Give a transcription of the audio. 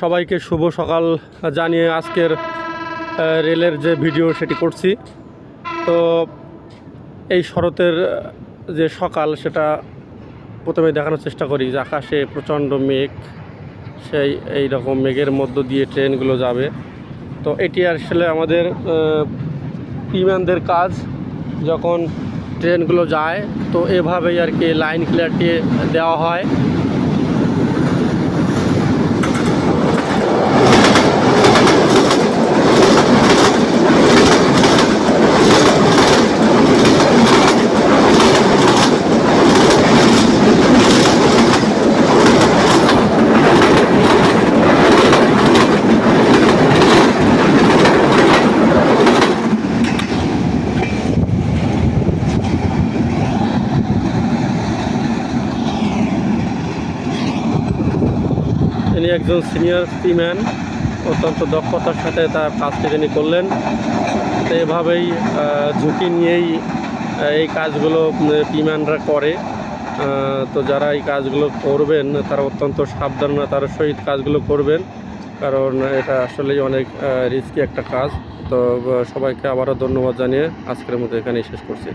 সবাইকে শুভ সকাল জানিয়ে আজকের রেলের যে ভিডিও সেটি করছি। তো এই শরতের যে সকাল সেটা প্রথমে দেখানোর চেষ্টা করি যে আকাশে প্রচণ্ড মেঘ, সেই, এই রকম মেঘের মধ্য দিয়ে ট্রেনগুলো যাবে। তো এটি আসলে আমাদের বিমানদের কাজ, যখন ট্রেনগুলো যায়, তো এভাবেই আর কি লাইন ক্লিয়ারটি দেওয়া হয়। তিনি একজন সিনিয়র সিম্যান, অত্যন্ত দক্ষতার সাথে তার কাজটি তিনি করলেন। তো এভাবেই ঝুঁকি নিয়েই এই কাজগুলো পিম্যানরা করে। তো যারা এই কাজগুলো করবেন, তারা অত্যন্ত সাবধানতার সহিত কাজগুলো করবেন। কারণ এটা আসলেই অনেক রিস্কি একটা কাজ। তো সবাইকে আবারও ধন্যবাদ জানিয়ে আজকের মতো এখানেই শেষ করছি।